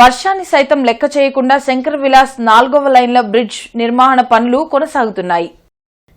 వర్షాన్ని సైతం లెక్క చేయకుండా శంకర్ విలాస్ నాలుగవ లైన్ల బ్రిడ్జ్ నిర్మాణ పనులు కొనసాగుతున్నాయి.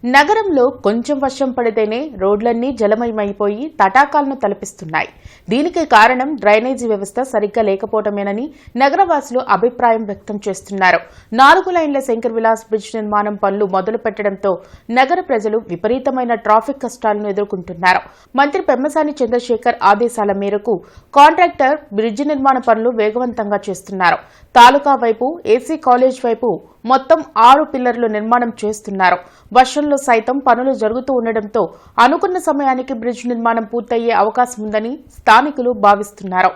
నగరంలో కొంచెం వర్షం పడితేనే రోడ్లన్నీ జలమయమైపోయి తటాకాలను తలపిస్తున్నాయి. దీనికి కారణం డ్రైనేజీ వ్యవస్థ సరిగ్గా లేకపోవటమేనని నగరవాసులు అభిప్రాయం వ్యక్తం చేస్తున్నారు. నాలుగు లైన్ల శంకర్ విలాస్ బ్రిడ్జ్ నిర్మాణం పనులు మొదలు పెట్టడంతో నగర ప్రజలు విపరీతమైన ట్రాఫిక్ కష్టాలను ఎదుర్కొంటున్నారు. మంత్రి పెమ్మసాని చంద్రశేఖర్ ఆదేశాల మేరకు కాంట్రాక్టర్ బ్రిడ్జ్ నిర్మాణ పనులు వేగవంతంగా చేస్తున్నారు. తాలూకా వైపు ఏసీ కాలేజ్ వైపు మొత్తం ఆరు పిల్లర్లు నిర్మాణం చేస్తున్నారు. వర్షంలో సైతం పనులు జరుగుతూ ఉండడంతో అనుకున్న సమయానికి బ్రిడ్జ్ నిర్మాణం పూర్తయ్యే అవకాశం ఉందని స్థానికులు భావిస్తున్నారు.